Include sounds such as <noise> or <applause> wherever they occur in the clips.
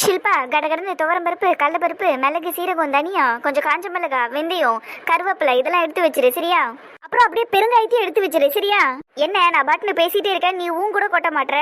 ஷில்பா கடகடன்னு துவரம் பருப்பு கடலப்பருப்பு மிளகு சீரகம் தனியா கொஞ்சம் காஞ்ச மிளகா வெந்தயம் கருவேப்பிலை இதெல்லாம் எடுத்து வச்சிரு சரியா? அப்புறம் அப்படியே பெருங்காயத்தையும் எடுத்து வச்சிரு சரியா? என்ன நான் பாட்டுன்னு பேசிட்டே இருக்கேன் நீ ஊன் கூட கொட்ட மாட்ற?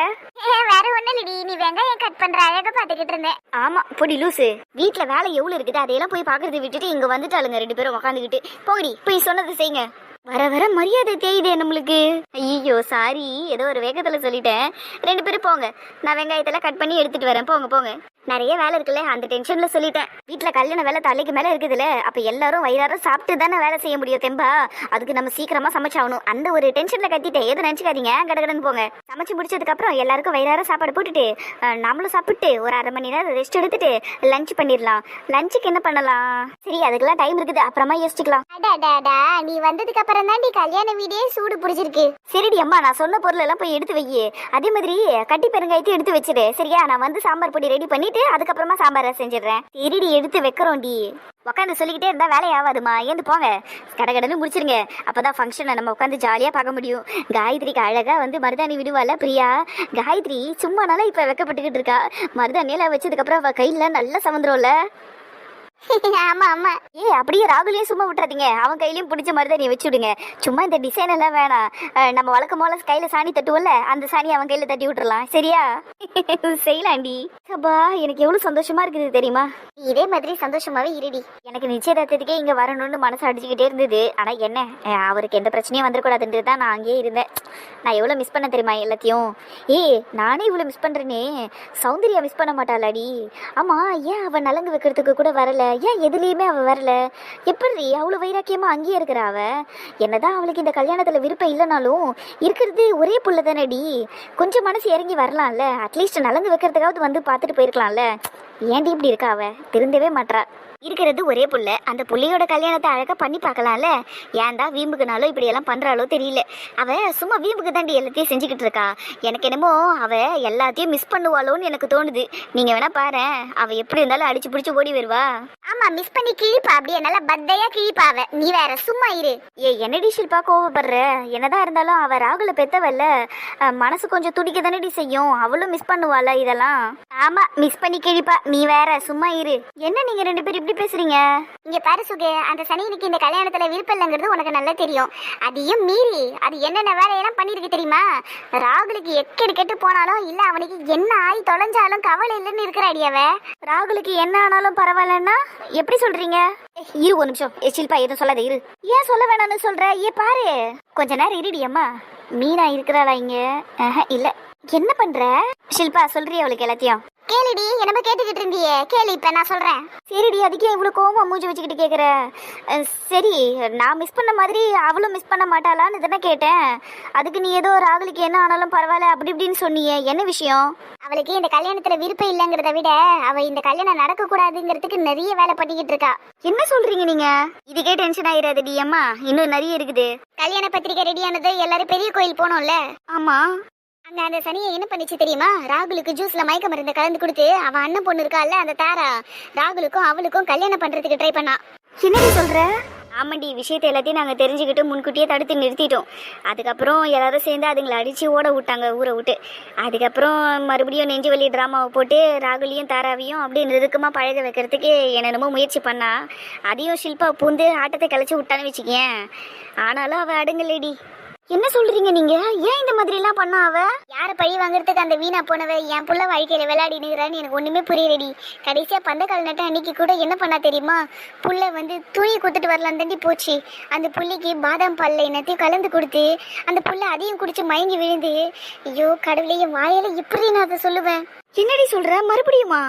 வேற ஒண்ணு இல்லடி நீ வெங்காயம் கட் பண்ற அழகா பாத்துக்கிட்டு இருந்தேன். ஆமா பொடி லூசு. வீட்ல வேலை எவ்வளவு இருக்குது அதையெல்லாம் போய் பாக்குறது விட்டுட்டு இங்க வந்துட்டாளுங்க ரெண்டு பேரும் உக்காந்துக்கிட்டு. போங்கடி போய் சொன்னதை செய்யுங்க வர வர மரியாதை தேயுதே நம்மளுக்கு. ஐயோ சாரி ஏதோ ஒரு வேகத்துல சொல்லிட்டேன். ரெண்டு பேரும் போங்க நான் வெங்காயத்தெல்லாம் கட் பண்ணி எடுத்துட்டு வரேன். போங்க போங்க. நிறைய வேலை இருக்குல்ல அந்த டென்ஷன்ல சொல்லிட்டேன். வீட்ல கல்யாண வேலை தலைக்கு மேல இருக்குதுல்ல அப்ப எல்லாரும் வயிறார சாப்பிட்டு தானே வேலை செய்ய முடியும் தெம்பா? அதுக்கு நம்ம சீக்கிரமா சமைச்சாகணும். அந்த ஒரு டென்ஷன்ல கத்திட்டேன். எதுவும் நினைச்சுக்காதீங்க. கடகடன்னு போங்க. சமைச்சு முடிச்சதுக்கு அப்புறம் எல்லாருக்கும் வயிறார சாப்பாடு போட்டுட்டு நம்மளும் சாப்பிட்டு ஒரு அரை மணி நேரம் ரெஸ்ட் எடுத்துட்டு லஞ்ச் பண்ணிடலாம். லஞ்சுக்கு என்ன பண்ணலாம்? சரி அதுக்கெல்லாம் டைம் இருக்குது. அப்புறமா யோசிச்சுக்கலாம். அடாடாடா நீ வந்ததுக்கு அப்புறம் தான் கல்யாண வீடே சூடு பிடிச்சிருக்கு. சரிடி அம்மா நான் சொன்ன பொருள் எல்லாம் போய் எடுத்து வை அதே மாதிரி கட்டி பெருங்காயத்தையும் எடுத்து வச்சிரு. சரியா? நான் வந்து சாம்பார் பொடி ரெடி பண்ணிட்டு அதுக்கப்புறமா சாம்பார் செஞ்சிடுறேன். சரிடி எடுத்து வைக்கிறோம்டி உட்காந்து சொல்லிக்கிட்டே இருந்தா வேலை ஆகாதுமா ஏந்து போங்க. கடகடன்னு முடிச்சிருங்க. அப்பதான் ஃபங்க்ஷனை நம்ம உட்காந்து ஜாலியா பார்க்க முடியும். காயத்ரிக்கு அழகா வந்து மருதாணி விடுவால பிரியா. காயத்ரி சும்மானால இப்ப வெக்கப்பட்டுக்கிட்டு இருக்கா. மருதாணியெல்லாம் வச்சதுக்கு அப்புறம் கையில நல்லா சமந்துரும்ல <laughs> ஆமா ஆமா. ஏ அப்படியே ராகுலையும் சும்மா விட்டுறாதீங்க. அவன் கையிலயும் பிடிச்ச மாதிரி தான் நீ வச்சு விடுங்க சும்மா இந்த டிசைன் எல்லாம் வேணாம். நம்ம வழக்கம் போல கையில சாணி தட்டுவோம்ல அந்த சாணி அவன் கையில தட்டி விட்டுறலாம். சரியா? <laughs> செய்யலாண்டி அப்பா எனக்கு எவ்வளவு சந்தோஷமா இருக்குது தெரியுமா? இதே மாதிரி சந்தோஷமாவே இருடி. எனக்கு நிச்சயதார்த்தத்துக்கே இங்க வரணும்னு மனசு அடிச்சுக்கிட்டே இருந்தது. ஆனா என்ன? அவருக்கு எந்த பிரச்சனையும் வந்துடக்கூடாதுன்றது தான் நான் அங்கேயே இருந்தேன். நான் எவ்வளவு மிஸ் பண்ண தெரியுமா எல்லாத்தையும்? ஏய் நானே இவ்வளவு மிஸ் பண்றேனே. சௌந்தர்யா மிஸ் பண்ண மாட்டாளாடி. ஆமா ஏன் அவன் நலங்கு வைக்கிறதுக்கு கூட வரல? ஏன் எதுலேயுமே அவள் வரல? எப்படி அவ்வளோ வைராக்கியமா அங்கேயே இருக்கிறா அவ? என்னதான் அவளுக்கு இந்த கல்யாணத்தில் விருப்பம் இல்லைனாலும் இருக்கிறது ஒரே புள்ள தானடி கொஞ்சம் மனசு இறங்கி வரலாம்ல. அட்லீஸ்ட் நலங்கு வைக்கிறதுக்காவது வந்து பார்த்துட்டு போயிருக்கலாம்ல. ஏன்டி இப்படி இருக்கா அவ? திருந்தவே மாட்றா. இருக்கிறது ஒரே புள்ள. அந்த புள்ளையோட கல்யாணத்தை அழகாக பண்ணி பார்க்கலாம்ல. ஏன்டா வீம்புக்குனாலும் இப்படி எல்லாம் தெரியல. அவ சும்மா வீம்புக்கு தாண்டி எல்லாத்தையும் செஞ்சுக்கிட்டு இருக்கா. எனக்கு என்னமோ அவ எல்லாத்தையும் மிஸ் பண்ணுவாளோன்னு எனக்கு தோணுது. நீங்கள் வேணா பாரு அவ எப்படி இருந்தாலும் அடிச்சு பிடிச்சி ஓடி வருவா. ஆமா மிஸ் பண்ணி கிழிப்பா. அப்படியே நல்லா பத்தையா கிழிப்பா அவ. நீ வேற சும்மா இரு. ஏ என்னடி ஷில்பா கோவப்படுற? என்னதான் இருந்தாலும் அவ ராகுல பெத்தவல்ல. மனசு கொஞ்சம் துடிக்க தானடி செய்யும். அவளும் மிஸ் பண்ணுவாள இதெல்லாம். ஆமா மிஸ் பண்ணி கிழிப்பா. நீ வேற சும்மா இரு. என்ன நீங்க ரெண்டு பேரும் இப்படி பேசுறீங்க? இங்க பாரு சுகு அந்த சனியனுக்கு இந்த கல்யாணத்துல விருப்பம் இல்லைங்கிறது உனக்கு நல்லா தெரியும். அதையும் மீறி அது என்னென்ன வேலையெல்லாம் பண்ணிருக்கு தெரியுமா? ராகுலுக்கு எக்கெடு கெட்டு போனாலும் இல்ல அவனுக்கு என்ன ஆகி தொலைஞ்சாலும் கவலை இல்லைன்னு இருக்கிறாடி அவ. ராகுலுக்கு என்ன ஆனாலும் பரவாயில்லன்னா? எப்படி சொல்றீங்க? இரு ஒரு நிமிஷம். ஏ ஷில்பா எதுவும் சொல்லாத இரு. ஏன் சொல்ல வேணாம்னு சொல்ற? ஏ பாரு. கொஞ்ச நேரம் இருடி அம்மா. மீனா இருக்கிறாளா இங்க? ஆஹா, இல்ல. என்ன பண்ற? ஷில்பா சொல்றியா அவளுக்கு எல்லாத்தையும்? கேளுடி என்னமோ கேட்டுக்கிட்டு இருந்தியே. கேளு இப்ப நான் சொல்றேன். சரிடி அதுக்கே இவ்வளவு கோவமா மூஞ்சி வச்சுக்கிட்டு கேக்குற. சரி நான் மிஸ் பண்ண மாதிரி அவளும் மிஸ் பண்ண மாட்டாளான்னு தானே கேட்டேன். அதுக்கு நீ ஏதோ ராகுலுக்கு என்ன ஆனாலும் பரவாயில்ல அப்படி இப்படின்னு சொன்னியே. என்ன விஷயம்? அவளுக்கு இந்த கல்யாணத்துல விருப்பம் இல்லைங்கிறத விட அவ இந்த கல்யாணம் நடக்க கூடாதுங்கிறதுக்கு நிறைய வேலை பண்ணிக்கிட்டு இருக்கா. என்ன சொல்றீங்க நீங்க? இதுக்கே டென்ஷன் ஆயிராதடி அம்மா. இன்னும் நிறைய இருக்குது. கல்யாண பத்திரிக்கை ரெடியானது எல்லாரும் பெரிய கோயில் போனோம்ல. ஆமா. அந்த சனியை என்ன பண்ணிச்சு தெரியுமா? ராகுலுக்கு ஜூஸ்ல மயக்க மருந்து கலந்து கொடுத்து அவன் அண்ணன் பொண்ணு இருக்கால அந்த தாரா ராகுலுக்கும் அவளுக்கும் கல்யாணம் பண்றதுக்கு ட்ரை பண்ணா. என்னடி சொல்ற? ஆமாண்டி விஷயத்தை எல்லாத்தையும் நாங்கள் தெரிஞ்சுக்கிட்டு முன்கூட்டியே தடுத்து நிறுத்திட்டோம். அதுக்கப்புறம் எல்லாரும் சேர்ந்து அதுங்களை அடித்து ஓட விட்டாங்க ஊரை விட்டு. அதுக்கப்புறம் மறுபடியும் நெஞ்சு வலி ட்ராமாவை போட்டு ராகுலையும் தாராவையும் அப்படியே நெருக்கமாக பழக வைக்கிறதுக்கு என்னென்னமோ முயற்சி பண்ணா. அதையும் ஷில்பா பூந்து ஆட்டத்தை கிளச்சி விட்டான்னு வச்சுக்கேன். ஆனாலும் அவள் அடங்கலடி. என்ன சொல்றீங்க நீங்க? ஏன் இந்த மாதிரி எல்லாம் பண்ண அவ? யார பழி வாங்குறதுக்கு அந்த வீணா போனவ? என் புள்ள வாழ்க்கையில விளையாடி நிற்கிறான்னு எனக்கு ஒண்ணுமே புரியலடி. கடைசியா பந்தக்கால் நட்ட அன்னைக்கு கூட என்ன பண்ணா தெரியுமா? புள்ள வந்து தூய் கொடுத்துட்டு வரலாம் தாண்டி போச்சு. அந்த புள்ளைக்கு பாதாம் பால்ல என்னத்தையும் கலந்து கொடுத்து அந்த புள்ள அதையும் குடிச்சு மயங்கி விழுந்து ஐயோ கடவுளையும் வாயில வாயால எப்படி நான் அதை சொல்லுவேன்? என்னடி சொல்ற? மறுபடியுமா?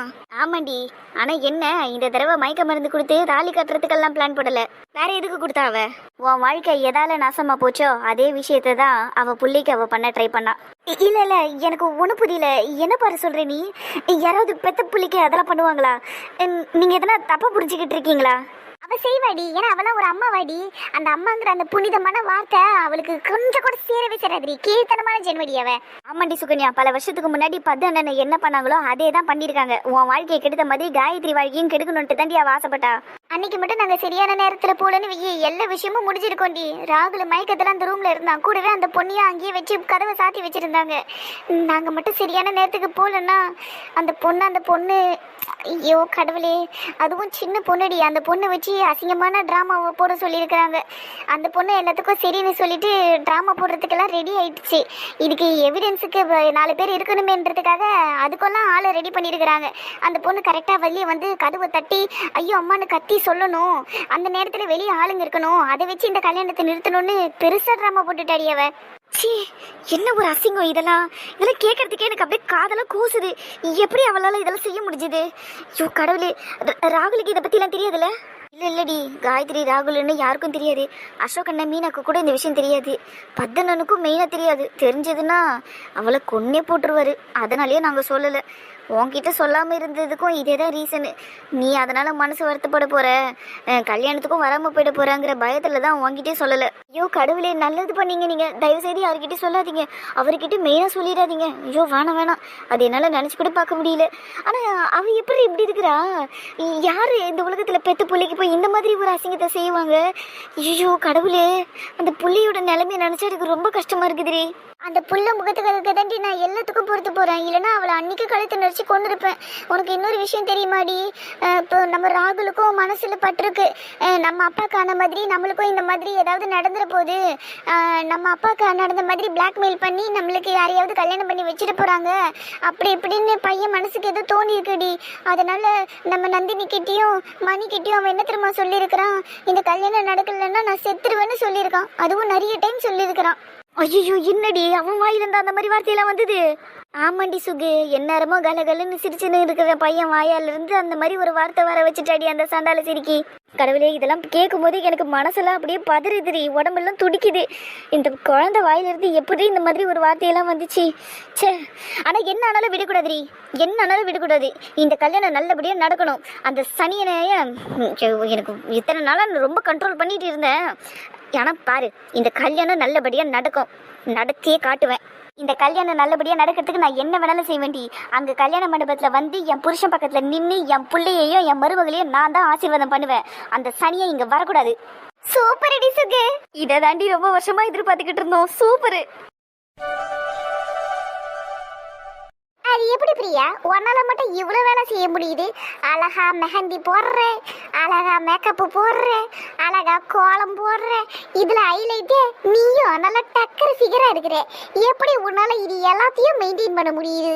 ஆமாண்டி. ஆனா என்ன இந்த தடவை மயக்க மருந்து கொடுத்து தாலி கட்டுறதுக்கெல்லாம் பிளான் போடல. வேற எதுக்கு கொடுத்தா அவ? உன் வாழ்க்கை எதால நாசமா போச்சோ அதே விஷயத்தை தான் அவ புள்ளிக்கு அவ பண்ண ட்ரை பண்ணா. இல்ல இல்ல எனக்கு ஒண்ணு புரியல. என்ன பாரு சொல்ற நீ? யாராவது பெத்த புள்ளிக்கு அதெல்லாம் பண்ணுவாங்களா? நீங்க எதனா தப்பா புரிஞ்சுக்கிட்டு இருக்கீங்களா? அவ செய்வாடி. ஏன்னா அவளாம் ஒரு அம்மாவாடி. அந்த அம்மாங்கிற அந்த புனிதமான வார்த்தை அவளுக்கு கொஞ்சம் கூட சேரவே சேராதுடி. கீழ்த்தனமான ஜென்மடி அவ. ஆமாண்டி சுகன்யா பல வருஷத்துக்கு முன்னாடி பத்து அண்ணன் என்ன பண்ணாங்களோ அதே தான் பண்ணியிருக்காங்க. உன் வாழ்க்கையை கெடுத்த மாதிரி காயத்ரி வாழ்க்கையும் கெடுக்கணுன்ட்டு தாண்டி அவ ஆசைப்பட்டா. அன்னைக்கு மட்டும் நாங்க சரியான நேரத்துல போலன்னு எல்லா விஷயமும் முடிஞ்சிருக்கோண்டி. ராகுல மயக்கத்தில் அந்த ரூம்ல இருந்தான். கூடவே அந்த பொண்ணையும் அங்கேயே வச்சு கதவை சாத்தி வச்சிருந்தாங்க. நாங்க மட்டும் சரியான நேரத்துக்கு போலன்னா அந்த பொண்ணு அந்த பொண்ணு ஐயோ கடவுளே. அதுவும் சின்ன பொண்ணுடி. அந்த பொண்ணை வச்சு அசிங்கமான ட்ராமாவை போட சொல்லியிருக்கிறாங்க. அந்த பொண்ணு எல்லாத்துக்கும் சரின்னு சொல்லிட்டு ட்ராமா போடுறதுக்கெல்லாம் ரெடி ஆயிடுச்சு. இதுக்கு எவிடன்ஸுக்கு நாலு பேர் இருக்கணுமேன்றதுக்காக அதுக்கெல்லாம் ஆளை ரெடி பண்ணியிருக்கிறாங்க. அந்த பொண்ணு கரெக்டாக வெளியே வந்து கதவை தட்டி ஐயோ அம்மான்னு கத்தி சொல்லணும். அந்த நேரத்தில் வெளியே ஆளுங்க இருக்கணும். அதை வச்சு இந்த கல்யாணத்தை நிறுத்தணும்னு பெருசாக ட்ராமா போட்டுட்டாடி அவ. சீ என்ன ஒரு அசிங்கம் இதெல்லாம்? இதெல்லாம் கேட்கறதுக்கே எனக்கு அப்படியே காதெல்லாம் கூசுது. எப்படி அவளால இதெல்லாம் செய்ய முடிஞ்சுது? ஐயோ கடவுளே ராகுலுக்கு இதை பத்திலாம் தெரியாதுல்ல? இல்ல இல்லடி காயத்ரி ராகுல்னு யாருக்கும் தெரியாது. அசோக் அண்ணன் மீனாக்கு கூட இந்த விஷயம் தெரியாது. பத்தனனுக்கும் மெயினாக தெரியாது. தெரிஞ்சதுன்னா அவளை கொன்னே போட்டுருவாரு. அதனாலயே நாங்க சொல்லலை. உன்கிட்ட சொல்லாம இருந்ததுக்கும் இதே தான் ரீசனு நீ அதனால மனசு வருத்தப்பட போற. கல்யாணத்துக்கும் வராம போயிட போறாங்கிற பயத்துல தான் உன்கிட்டயே சொல்லலை. ஐயோ கடவுளே நல்லது பண்ணீங்க நீங்க. தயவு செய்து சொல்லாதீங்க. அவர்கிட்ட மெயினா சொல்லிடாதீங்க. ஐயோ வேணாம் வேணாம். அது என்னால நினைச்சு கூட பார்க்க முடியல. ஆனா அவ எப்படி இப்படி இருக்கிறா? யாரு இந்த உலகத்துல பெற்று புள்ளைக்கு போய் இந்த மாதிரி ஒரு அசிங்கத்தை செய்வாங்க? ஐயோ கடவுளே. அந்த புள்ளியோட நிலைமையை நினச்சா எனக்கு ரொம்ப கஷ்டமா இருக்குதுரி அந்த புள்ள முகத்துக்கு தாண்டி நான் எல்லாத்துக்கும் பொறுத்து போறேன். இல்லைனா அவளை அன்னைக்கு கழுத்து நடிச்சு கொண்டிருப்பேன் உனக்கு இன்னொரு விஷயம் தெரியுமாடி? இப்போ நம்ம ராகுலுக்கும் மனசுல பட்டிருக்கு. நம்ம அப்பாக்கான மாதிரி நம்மளுக்கும் இந்த மாதிரி ஏதாவது நடந்துட போகுது நம்ம அப்பாவுக்கு நடந்த மாதிரி பிளாக்மெயில் பண்ணி நம்மளுக்கு யாரையாவது கல்யாணம் பண்ணி வச்சுட்டு போறாங்க. அப்படி இப்படின்னு பையன் மனசுக்கு எதுவும் தோணி இருக்குடி அதனால நம்ம நந்தினி கிட்டயும் மணி அவன் என்ன தெரியுமா சொல்லியிருக்கிறான். இந்த கல்யாணம் நடக்கலைன்னா நான் செத்துருவேன்னு சொல்லியிருக்கான். அதுவும் நிறைய டைம் சொல்லியிருக்கிறான். ஐயோ என்னடி? அவன் வாயிலிருந்து அந்த மாதிரி வார்த்தையெல்லாம் வந்தது? ஆமாண்டி சுகு எந்நேரமோ கலகலன்னு சிரிச்சுன்னு இருக்கிற பையன் வாயாலிருந்து அந்த மாதிரி ஒரு வார்த்தை வர வச்சுட்டாடி அந்த சண்டால சிரிக்கி. கடவுளே இதெல்லாம் கேட்கும் போது எனக்கு மனசெல்லாம் அப்படியே பதறுதுடி. உடம்பெல்லாம் துடிக்குது. இந்த குழந்தை வாயிலிருந்து எப்படி இந்த மாதிரி ஒரு வார்த்தையெல்லாம் வந்துச்சு? ச்சே. ஆனால் என்ன ஆனாலும் விடக்கூடாதுடி. என்ன ஆனாலும் விடக்கூடாது. இந்த கல்யாணம் நல்லபடியாக நடக்கணும். அந்த சனியனைய எனக்கு இத்தனை நாளாக நான் ரொம்ப கண்ட்ரோல் பண்ணிட்டு இருந்தேன். ஆனால் பாரு இந்த கல்யாணம் நல்லபடியா நடக்கும். நடத்தியே காட்டுவேன். இந்த கல்யாணம் நல்லபடியா நடக்கிறதுக்கு நான் என்ன வேணாலும் செய்வேன்டி. அங்க கல்யாண மண்டபத்துல வந்து என் புருஷன் பக்கத்துல நின்று என் பிள்ளையையும் என் மருமகளையும் நான் தான் ஆசீர்வாதம் பண்ணுவேன். அந்த சனியை இங்க வரக்கூடாது. சூப்பர் அடி சுகு. இதை தாண்டி ரொம்ப வருஷமா எதிர்பார்த்துக்கிட்டு இருந்தோம். சூப்பர். அது எப்படி பிரியா? உன்னால மட்டும் இவ்வளவு வேலை செய்ய முடியுது. அழகா மெஹந்தி போடுற அழகா மேக்கப் போடுற அழகா கோலம் போடுற இதுல ஹைலைட்டே நீயும் நல்லா டக்கர் ஃபிகரா இருக்கிற. எப்படி உன்னால இது எல்லாத்தையும் மெயின்டைன் பண்ண முடியுது?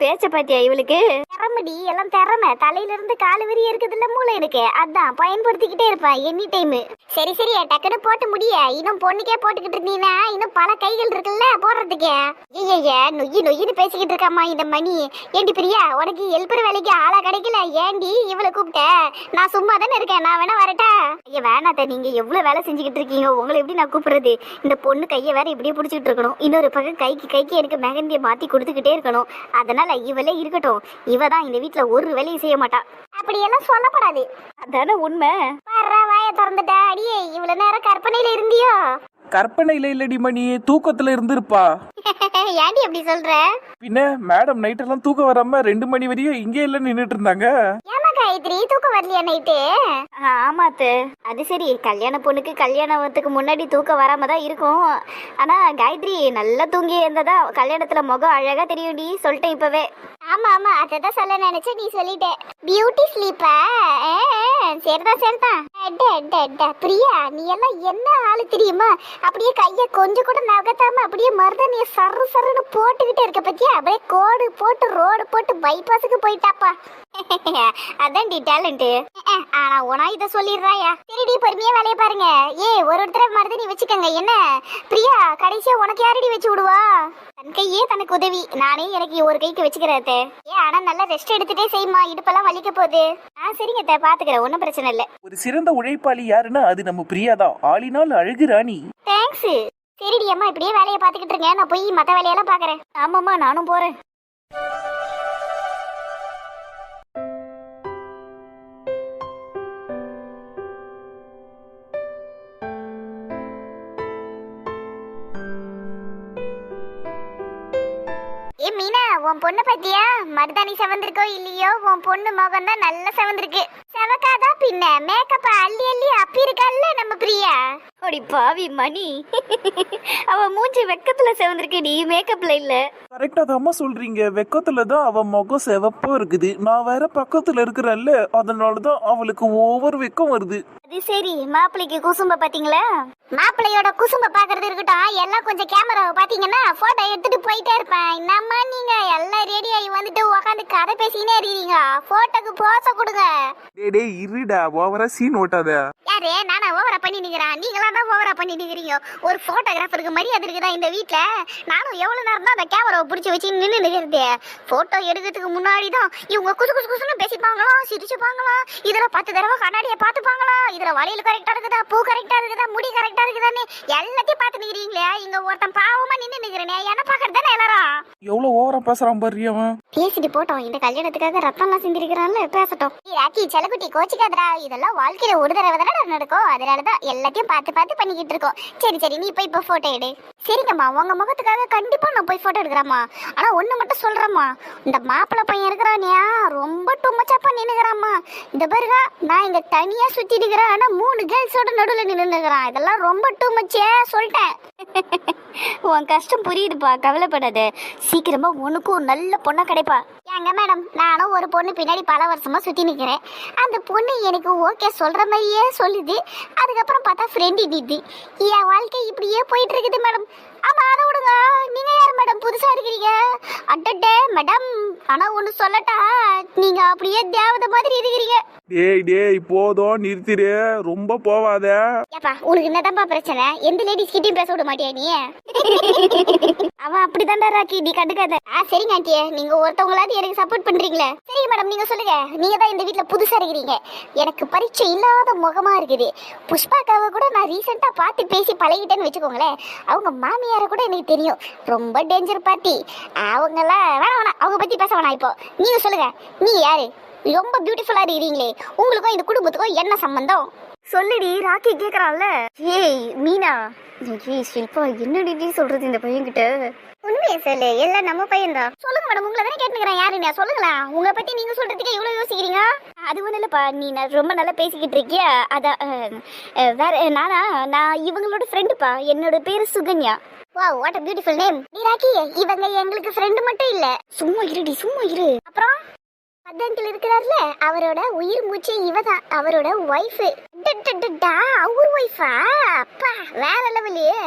பேச்ச பாத்தியா இவளுக்கு? திறமடி எல்லாம் திறமை. தலையில இருந்து கால் வரி இருக்குதுல்ல மூளை எனக்கு அதான் பயன்படுத்திக்கிட்டே இருப்பேன் எனி டைம் சரி சரி டக்குன்னு போட்டு முடிய. இன்னும் பொண்ணுக்கே போட்டுக்கிட்டு இருந்தீங்கன்னா இன்னும் பல கைகள் இருக்குல்ல போடுறதுக்கு. ஐய நொய்யி நொய்யின்னு பேசிக்கிட்டு இருக்காமா இந்த மணி. ஏண்டி பிரியா உனக்கு எழுப்புற வேலைக்கு ஆளா கிடைக்கல. ஏண்டி இவளை கூப்பிட்ட? நான் சும்மா தானே இருக்கேன். நான் வேணா வரட்டா? ஐயா வேணாத்த நீங்க எவ்வளவு வேலை செஞ்சுக்கிட்டு இருக்கீங்க? உங்களை எப்படி நான் கூப்பிடுறது? இந்த பொண்ணு கையை வேற இப்படியே பிடிச்சிட்டு இருக்கணும். இன்னொரு பக்கம் கைக்கு கைக்கு எனக்கு மெகந்தியை மாத்தி கொடுத்துக்கிட்டே இருக்கணும். அதனால இவளே இருக்கட்டும். இவ தான் இந்த வீட்ல ஒரு வேலையும் செய்ய மாட்டா. அப்படியெல்லாம் சொல்லப்படாது. அதானே உண்மை? வர்ற வாய திறந்துட்டா. அடியே இவ்வளவு நேரம் கற்பனையில இருந்தியோ? கற்பனையில இல்லடி மணி. தூக்கத்துல இருந்திருப்பா. <laughs> ஏண்டி அப்படி சொல்ற? பின்ன மேடம் நைட்டெல்லாம் தூக்கம் வராம ரெண்டு மணி வரையும் இங்கே இல்ல நின்னுட்டு இருந்தாங்க. ஏமா காயத்ரி தூக்கம் வரலையா நைட்டு ஆமாத்து. அது சரி கல்யாண பொண்ணுக்கு கல்யாணத்துக்கு முன்னாடி தூக்கம் வராம தான் இருக்கும். ஆனா காயத்ரி நல்லா தூங்கி இருந்ததா? கல்யாணத்துல முகம் அழகா தெரியும்டி சொல்லிட்டேன் இப்பவே. ஆமா ஆமா அததான் சொல்ல நினைச்சு நீ சொல்லிட்ட. பியூட்டி ஸ்லீப்பா சரிதான் சரிதான் பிரியா நீ எல்லாம் என்ன ஆளு தெரியுமா? அப்படியே கைய கொஞ்சம் கூட நகத்தாம அப்படியே மருதனிய சரு சருன்னு போட்டுக்கிட்டே இருக்க பத்தியா? அப்படியே கோடு போட்டு ரோடு போட்டு பைபாஸுக்கு போயிட்டாப்பா. அதான் டி டேலண்ட் ஆனா உனா இத சொல்லிடுறாயா? சரிடி பொறுமையா வேலையை பாருங்க. ஏ ஒரு ஒருத்தர மருதனி வச்சுக்கோங்க. என்ன? பிரியா கடைசியா உனக்கு யாரடி வச்சு விடுவா? தன் கையே தனக்கு உதவி. நானே எனக்கு ஒரு கைக்கு வச்சுக்கிறேன். ஏ ஆனா நல்லா ரெஸ்ட் எடுத்துட்டே செய்யுமா? இடுப்பெல்லாம் வலிக்க போகுது. ஆ சரிங்க அத்தை. பாத்துக்கிறேன். ஒன்றும் பிரச்சனை இல்லை. ஒரு சிறந்த உழைப்பாளி யாருன்னா அது நம்ம பிரியாதான் ஆளினால் அழகு ராணி. தேங்க்ஸ் சரிடி அம்மா இப்படியே வேலையை பார்த்துக்கிட்டு இருங்க நான் போய் மற்ற வேலையெல்லாம் பார்க்கறேன் ஆமாம்மா நானும் போறேன். உன் பொண்ணு பத்தியா? மருதாணி செவந்திருக்கோ இல்லையோ? உன் பொண்ணு முகம் தான் நல்லா செவந்திருக்கு. செவக்காதான் பின்ன? மேக்கப்பா அள்ளி அள்ளி அப்பி இருக்கல்ல நம்ம பிரியா? அடி பாவி மணி. அவ மூஞ்சி வெக்கத்துல செவந்திருக்கேடி மேக்கப்ல இல்ல. கரெக்டா தாம்மா சொல்றீங்க. வெக்கத்துல தான் அவ முகம் சிவப்பா இருக்குது. நான் வேற பக்கத்துல இருக்கிறேன்ல அதனாலதான் அவளுக்கு ஓவர் வெக்கம் வருது. அது சரி. மாப்பிள்ளைக்கு குசும்ப பாத்தீங்களா? மாப்பிள்ளையோட குசும்ப பாக்குறது இருக்கட்டும். எல்லாம் கொஞ்சம் கேமராவை பாத்தீங்கன்னா போட்டோ எடுத்துட்டு போயிட்டே இருப்பேன். என்னம்மா நீங்க? எல்லாம் ரெடி ஆகி வந்துட்டு உட்காந்து கதை பேசிக்கினே இருக்கீங்க. போட்டோக்கு போச கொடுங்க. டேய் டேய் இருடா. ஓவரா சீன் ஓட்டாத. யாரு? நானா ஓவரா பண்ணி நிக்கிறேன் நீங்களா தான் ஓவரா பண்ணி நிக்கிறீங்க ஒரு போட்டோகிராஃபருக்கு மரியாதை இருக்குதா இந்த வீட்ல? நானும் எவ்வளவு நேரம் தான் அந்த கேமராவை பிடிச்சி வச்சு நின்று நிக்கிறது. போட்டோ எடுக்கிறதுக்கு முன்னாடி தான் இவங்க குசு குசு குசுன்னு பேசிப்பாங்களாம் சிரிச்சுப்பாங்களாம் இதுல பத்து தடவை கண்ணாடியை பார்த்துப்பாங்களாம் இதுல வளையல் கரெக்டா இருக்குதா? பூ கரெக்டா இருக்குதா? முடி கரெக்டா இருக்குதான்னு எல்லாத்தையும் பார்த்து நிக்கிறீங்களே. இங்க ஒருத்தன் பாவமா நின்று நிக்கிறேனே. என்ன பாக்குறது தானே எல்லாரும்? எவ்வளவு ஓவரா பேசுறான் பாரு அவன். பேசிட்டு போட்டோம். இந்த கல்யாணத்துக்காக ரத்தம்லாம் சிந்திருக்கிறான்ல பேசட்டும். ராக்கி செலக்குட்டி கோச்சிக்காதடா. இதெல்லாம் வாழ்க்கையில ஒரு தடவை தானே நடக்கும். அதனாலதான் எல்லாத்தையும் பார்த்து பார்த்து பண்ணிக்கிட்டு இருக்கோம். சரி சரி நீ போய் இப்போ ஃபோட்டோ எடு. சரிங்கம்மா உங்க முகத்துக்காக கண்டிப்பா நான் போய் ஃபோட்டோ எடுக்கிறேம்மா. ஆனா ஒண்ணு மட்டும் சொல்றேம்மா. இந்த மாப்பிள்ளை பையன் இருக்கிறானியா ரொம்ப டும்மச்சப்பா நின்னுக்கிறாம்மா இந்த பாருங்க நான் இங்க தனியா சுத்தி ஆனால் ஆனா மூணு கேர்ள்ஸோட நடுவில் நின்னுக்கிறான் இதெல்லாம் ரொம்ப டூமச்சே சொல்லிட்டேன். <laughs> உன் கஷ்டம் புரியுதுப்பா கவலைப்படாத. சீக்கிரமா உனக்கும் நல்ல பொண்ணா கிடைப்பா. ஏங்க மேடம் நானும் ஒரு பொண்ணு பின்னாடி பல வருஷமா சுத்தி நிக்கிறேன் அந்த பொண்ணு எனக்கு ஓகே சொல்ற மாதிரியே சொல்லுது. அதுக்கப்புறம் பார்த்தா ஃப்ரெண்டு இடிது என் வாழ்க்கை இப்படியே போயிட்டு இருக்குது மேடம். ஆமா அதை விடுங்க. நீங்க யார் மேடம் புதுசா இருக்கிறீங்க அட்டட்டே மேடம் ஆனா ஒண்ணு சொல்லட்டா? நீங்க அப்படியே தேவதை மாதிரி இருக்கிறீங்க. டேய் டேய் போதும் நிறுத்திடு. ரொம்ப போவாத. ஏப்பா உனக்கு என்னதான்ப்பா பிரச்சனை? எந்த லேடிஸ் கிட்டயும் பேச விட மாட்டியா நீ? அவன் அப்படிதான்டா ராக்கி நீ கண்டுக்காத. ஆ சரிங்க ஆண்டியே. நீங்க ஒருத்தவங்களாவது எனக்கு சப்போர்ட் பண்றீங்களே. சரி மேடம் நீங்க சொல்லுங்க. நீங்க தான் இந்த வீட்ல புதுசா இருக்கிறீங்க. எனக்கு பரீட்சை இல்லாத முகமா இருக்குது. புஷ்பாக்காவை கூட நான் ரீசெண்டா பார்த்து பேசி பழகிட்டேன்னு வச்சுக்கோங்களேன். அவங்க மாமியாரை கூட எனக்கு தெரியும்? ரொம்ப டேஞ்சர் பார்ட்டி அவங்கெல்லாம் வேணாம் வேணாம் அவங்க பத்தி பேச வேணாம் இப்போ. நீங்க சொல்லுங்க. நீ யாரு? ரொம்ப பியூட்டிஃபுல்லா இருக்கிறீங்களே. உங்களுக்கும் இந்த குடும்பத்துக்கும் என்ன சம்பந்தம்? சொல்லுடி ராக்கி கேக்குறான்ல. ஏய் மீனா. ஏய் ஷில்பா என்னடி சொல்றது இந்த பையன்கிட்ட? உண்மையை சொல்லு எல்லாம் நம்ம பையன்தான் சொல்லுங்க மேடம் உங்களை தானே கேட்டுக்கிறேன் யாருன்னு சொல்லுங்களேன். உங்களை பத்தி நீங்க சொல்றதுக்கு இவ்வளவு யோசிக்கிறீங்க? அது ஒன்றும் இல்லைப்பா. நீ நான் ரொம்ப நல்லா பேசிக்கிட்டு இருக்கிய? அதான் வேற நானா? நான் இவங்களோட ஃப்ரெண்டுப்பா என்னோட பேரு சுகன்யா. வா வாட் அ பியூட்டிஃபுல் நேம் நீராக்கி இவங்க எங்களுக்கு ஃப்ரெண்டு மட்டும் இல்ல. சும்மா இருடி சும்மா இரு. அப்புறம்? பத்தங்கில் இருக்கிறார்ல அவரோட உயிர் மூச்சு இவதான் அவரோட ஒய்ஃப் அவர் ஒய்ஃபா அப்பா வேற லெவலையே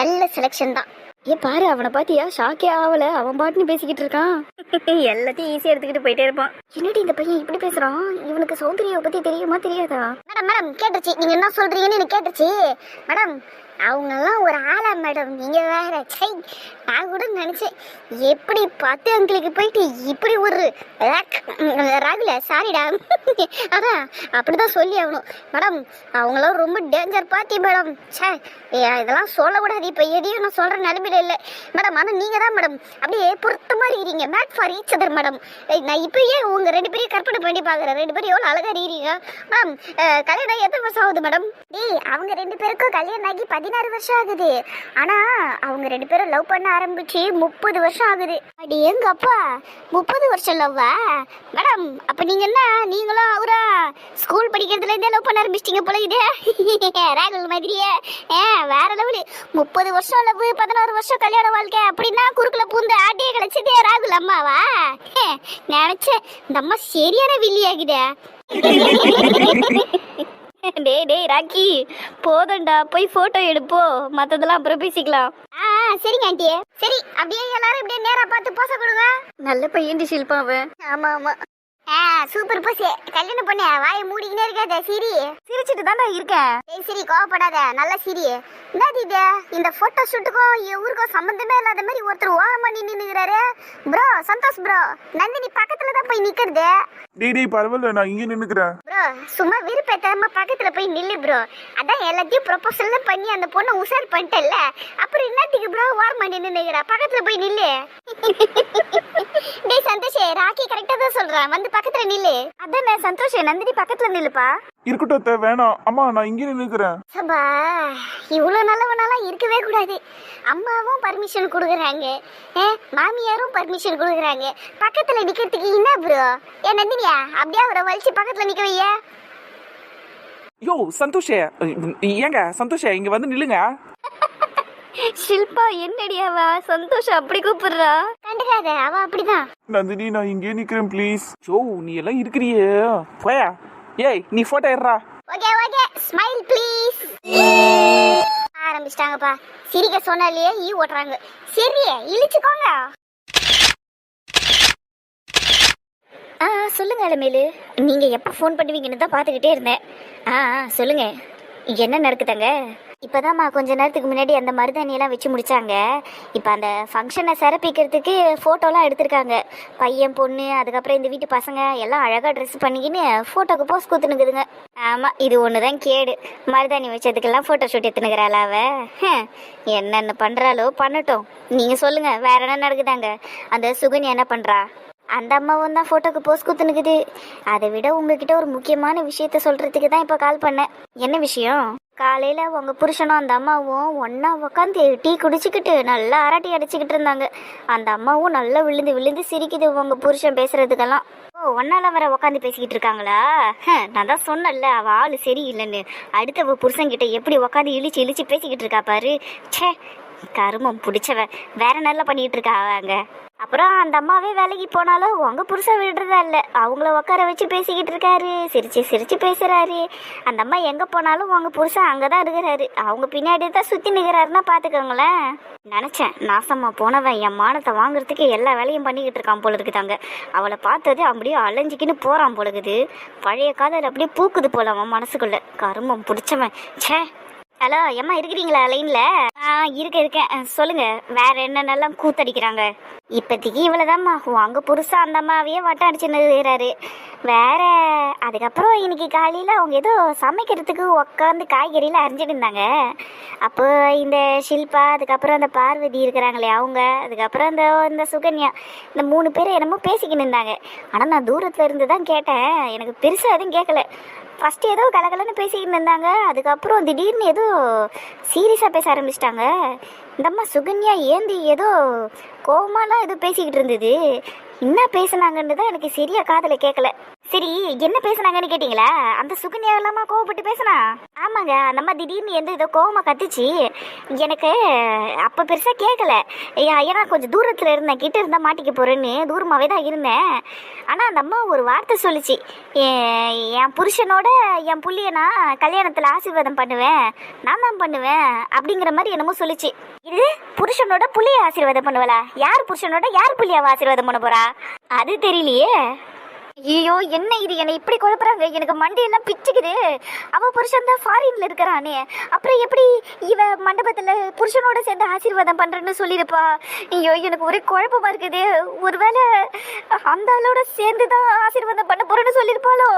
நல்ல செலெக்ஷன் தான். ஏ பாரு அவனை பாத்தியா ஷாக்கே ஆகல. அவன் பாட்டுன்னு பேசிக்கிட்டு இருக்கான். <laughs> எல்லாத்தையும் ஈஸியா எடுத்துக்கிட்டு போயிட்டே இருப்பான். என்னடி இந்த பையன் இப்படி பேசுறான்? இவனுக்கு சௌந்தர்யாவை பத்தி தெரியுமா தெரியாதா? மேடம் மேடம் கேட்டுச்சு நீங்க என்ன சொல்றீங்கன்னு எனக்கு கேட்டுச்சு மேடம் அவங்கெல்லாம் ஒரு ஆளா மேடம் நீங்க வேற சை நான் கூட நினைச்சேன். எப்படி பத்து அங்கிளுக்கு போயிட்டு இப்படி ஒரு ராகுல சாரிடா <laughs> அதான் அப்படிதான் சொல்லி ஆகணும். மேடம் அவங்களாம் ரொம்ப டேஞ்சர் பார்ட்டி மேடம் சே இதெல்லாம் சொல்லக்கூடாது. இப்போ எதையும் நான் சொல்கிற நிலமையில இல்லை. மேடம் ஆனால் நீங்க தான் மேடம் அப்படியே பொறுத்த மாதிரி இருக்கீங்க made for each other madam நான் இப்பயே உங்க ரெண்டு பேரையும் கற்பனை பண்ணி பார்க்குறேன் ரெண்டு பேரும் எவ்வளோ அழகாக இருக்கீங்க மேடம் கல்யாணம் எத்தனை வருஷம் ஆகுது மேடம் டேய் அவங்க ரெண்டு பேருக்கும் கல்யாணம் ஆகி பதினாறு வருஷம் ஆகுது. ஆனா அவங்க ரெண்டு பேரும் லவ் பண்ண ஆரம்பிச்சு முப்பது வருஷம் ஆகுது. அடி எங்க அப்பா முப்பது வருஷம் லவ்வா மேடம் அப்ப நீங்க என்ன? நீங்களும் அவரா? ஸ்கூல் படிக்கிறதுல இருந்தே லவ் பண்ண ஆரம்பிச்சிட்டீங்க போல இது. <laughs> ராகுல் மாதிரியே. ஏ வேற லெவலு முப்பது வருஷம் லவ் பதினாறு வருஷம் கல்யாண வாழ்க்கை. அப்படின்னா குறுக்குல பூந்து ஆட்டியே கிடைச்சதே ராகுல் அம்மாவா? <laughs> நினைச்சேன் இந்த அம்மா சரியான வில்லியாகுதே <laughs> டேய் டேய் ராக்கி போதும்டா. போய் போட்டோ எடுப்போ. மத்ததெல்லாம் அப்புறம் பேசிக்கலாம். ஆ சரிங்க ஆண்டி சரி அப்படியே எல்லாரும் இப்படியே நேரா பார்த்து போச கொடுங்க நல்ல பையன் ஷில்பா அவன். ஆமா ஆமா. சூப்பர் பஸ் கல்யாணம் பண்ண வாயை மூடிக்கினே இருக்காத சிரி. சிரிச்சிட்டு தான்டா இருக்கேன் ஏய் சிரி கோவப்படாத. நல்ல சிரி. என்னது இது? இந்த போட்டோ ஷூட்டுக்கும் ஊருக்கும் சம்பந்தமே இல்லாத மாதிரி ஒருத்தர் ஓரம் பண்ணி நின்னுக்கிறாரு ப்ரோ சந்தோஷ் ப்ரோ நந்தினி பக்கத்துல தான் போய் நிக்கிறது. டேய் டேய் பரவாயில்ல நான் இங்க நின்னுக்கிறேன். ப்ரோ சும்மா விருப்பத்தாம பக்கத்துல போய் நில்லு ப்ரோ அதான் எல்லாத்தையும் ப்ரொபோசல் பண்ணி அந்த பொண்ணை உசார் பண்ணிட்டல்ல அப்புறம் என்னத்துக்கு ப்ரோ ஓரம் பண்ணி நின்னுக்கிறா பக்கத்துல போய் நில்லு. <laughs> டேய் சந்தோஷ் ராக்கி கரெக்டா தான் சொல்றேன் வந்து பக்கத்துல நில்லு. அதானே சந்தோஷ் நந்தினி பக்கத்துல நில்லுப்பா. இருக்கட்டும் அத்தை வேணாம். அம்மா நான் இங்கே நின்னுக்கிறேன். சபா இவ்வளோ நல்லவனாலாம் இருக்கவே கூடாது. அம்மாவும் பர்மிஷன் கொடுக்குறாங்க. ஏ மாமியாரும் பர்மிஷன் கொடுக்குறாங்க. பக்கத்தில் நிற்கிறதுக்கு என்ன ப்ரோ ஏன் நந்தினியா அப்படியே அவரை வலிச்சு பக்கத்தில் நிற்க வைய. யோ சந்தோஷே. ஏங்க சந்தோஷே இங்க வந்து நில்லுங்க. ஷில்பா என்னடியாவா சந்தோஷம் அப்படி கூப்பிடுறா? கண்டுக்காத அவ அப்படிதான். நந்தினி நான் இங்கே நிக்கிறேன் ப்ளீஸ் யோ நீ எல்லாம் இருக்கிறியே. போயா. ஏய் நீ போட்டோ எடுறா. Okay okay. ஸ்மைல் ப்ளீஸ் ஆரம்பிச்சிட்டாங்கப்பா. சிரிக்க சொன்னாலே ஈ ஓட்டுறாங்க. சரி இழிச்சுக்கோங்க. ஆ சொல்லுங்க அலமேலு. நீங்க எப்போ ஃபோன் பண்ணுவீங்கன்னு தான் பார்த்துக்கிட்டே இருந்தேன். ஆ ஆ, சொல்லுங்க. என்ன நடக்குதாங்க? இப்போதாம்மா கொஞ்ச நேரத்துக்கு முன்னாடி அந்த மருதாணியெல்லாம் வச்சு முடிச்சாங்க. இப்போ அந்த ஃபங்க்ஷனை சிறப்பிக்கிறதுக்கு ஃபோட்டோலாம் எடுத்திருக்காங்க. பையன் பொண்ணு அதுக்கப்புறம் இந்த வீட்டு பசங்க எல்லாம் அழகாக ட்ரெஸ் பண்ணிக்கின்னு ஃபோட்டோக்கு போஸ் கொடுத்துனுக்குதுங்க ஆமாம் இது ஒன்று தான் கேடு. மருதாணி வச்சதுக்கெல்லாம் ஃபோட்டோ ஷூட் எடுத்துனுக்கிறாள் அவ என்னென்ன பண்ணுறாலோ பண்ணட்டும். நீங்கள் சொல்லுங்கள் வேற என்ன நடக்குதாங்க? அந்த சுகன்யா என்ன பண்ணுறா அந்த அம்மாவும் தான் ஃபோட்டோக்கு போஸ் குத்துனுக்குது அதை விட உங்ககிட்ட ஒரு முக்கியமான விஷயத்த சொல்றதுக்கு தான் இப்போ கால் பண்ணேன். என்ன விஷயம்? காலையில் உங்கள் புருஷனும் அந்த அம்மாவும் ஒன்றா உட்காந்து டீ குடிச்சிக்கிட்டு நல்லா அரட்டி அடிச்சுக்கிட்டு இருந்தாங்க. அந்த அம்மாவும் நல்லா விழுந்து விழுந்து சிரிக்குது உங்கள் புருஷன் பேசுறதுக்கெல்லாம். ஓ ஒன்னால வர உட்காந்து பேசிக்கிட்டு இருக்காங்களா? நான் தான் சொன்னேன்ல அவள் ஆள் சரியில்லைன்னு. அடுத்த புருஷன்கிட்ட எப்படி உட்காந்து இழிச்சு இழிச்சு பேசிக்கிட்டு இருக்கா பாரு. ச்சே கருமம் பிடிச்சவ. வேற நல்லா பண்ணிட்டு இருக்கா அவ அப்புறம் அந்த அம்மாவே வேலைக்கு போனாலும் உங்க புருஷன் விடுறதா இல்ல. அவங்கள உட்கார வச்சு பேசிக்கிட்டு இருக்காரு. சிரிச்சு சிரிச்சு பேசுறாரு. அந்த அம்மா எங்க போனாலும் உங்க புருஷன் அங்கதான் இருக்கிறாரு. அவங்க பின்னாடி தான் சுத்தி நிக்கிறாருன்னா பாத்துக்கோங்களேன். நினைச்சேன் நாசமா போனவன் என் மானத்தை வாங்குறதுக்கு எல்லா வேலையும் பண்ணிக்கிட்டு இருக்கான் போல இருக்குதாங்க அவளை பார்த்தது அப்படியே அலைஞ்சிக்கின்னு போறான் போல இருக்குது பழைய காதல் அப்படியே பூக்குது போல அவன் மனசுக்குள்ள. கருமம் பிடிச்சவன். ச்சே ஹலோ எம்மா இருக்கிறீங்களா லைன்ல ஆ இருக்கேன் இருக்கேன். சொல்லுங்க வேற என்னென்னலாம் கூத்தடிக்கிறாங்க? இப்போதைக்கு இவ்வளோதாம்மா அங்கே புதுசாக அந்த அம்மாவையே வட்டம் அடிச்சு இருக்கிறாரு. வேற அதுக்கப்புறம் இன்னைக்கு காலையில் அவங்க ஏதோ சமைக்கிறதுக்கு உட்காந்து காய்கறிலாம் அரிஞ்சிருந்தாங்க இருந்தாங்க. அப்போ இந்த ஷில்பா அதுக்கப்புறம் அந்த பார்வதி இருக்கிறாங்களே அவங்க அதுக்கப்புறம் இந்த இந்த சுகன்யா இந்த மூணு பேர் என்னமோ பேசிக்கின்னு இருந்தாங்க. ஆனால் நான் தூரத்தில் இருந்து தான் கேட்டேன். எனக்கு பெருசாக எதுவும் கேட்கல ஃபஸ்ட்டு ஏதோ கலகலன்னு பேசிக்கிட்டு இருந்தாங்க. அதுக்கப்புறம் திடீர்னு ஏதோ சீரியஸாக பேச ஆரம்பிச்சிட்டாங்க. இந்தம்மா சுகன்யா ஏந்தி ஏதோ கோவமாலாம் ஏதோ பேசிக்கிட்டு இருந்தது. என்ன பேசுனாங்கன்னு தான் எனக்கு சரியா காதுல கேட்கல சரி என்ன பேசுனாங்கன்னு கேட்டிங்களா? அந்த சுகன்யா இல்லாம கோவப்பட்டு பேசுனா? ஆமாங்க அந்த அம்மா திடீர்னு எந்த இதோ கோவமாக கத்துச்சு. எனக்கு அப்போ பெருசாக கேட்கல ஏ- ஏன்னா கொஞ்சம் தூரத்தில் இருந்தேன். கிட்ட இருந்தால் மாட்டிக்க போகிறேன்னு தூரமாகவே தான் இருந்தேன். ஆனால் அந்த அம்மா ஒரு வார்த்தை சொல்லுச்சு. "என் என் புருஷனோட என் புள்ளிய நான் கல்யாணத்தில் ஆசீர்வாதம் பண்ணுவேன். நான் தான் பண்ணுவேன் அப்படிங்கிற மாதிரி என்னமோ சொல்லிச்சு. இது புருஷனோட புள்ளிய ஆசீர்வாதம் பண்ணுவலா? யார் புருஷனோட யார் புள்ளியாவை ஆசீர்வாதம் பண்ண போகிறா அது தெரியலையே. ஐயோ என்ன இது? என்னை இப்படி குழப்புறாங்க? எனக்கு மண்டையெல்லாம் பிச்சுக்குது. அவ புருஷன் தான் ஃபாரின்ல இருக்கிறானே. அப்புறம் எப்படி இவ மண்டபத்துல புருஷனோட சேர்ந்து ஆசீர்வாதம் பண்றேன்னு சொல்லியிருப்பா ஐயோ எனக்கு ஒரே குழப்பமா இருக்குது. ஒருவேளை அந்த ஆளோட சேர்ந்து தான் ஆசீர்வாதம் பண்ண போறேன்னு சொல்லியிருப்பாளோ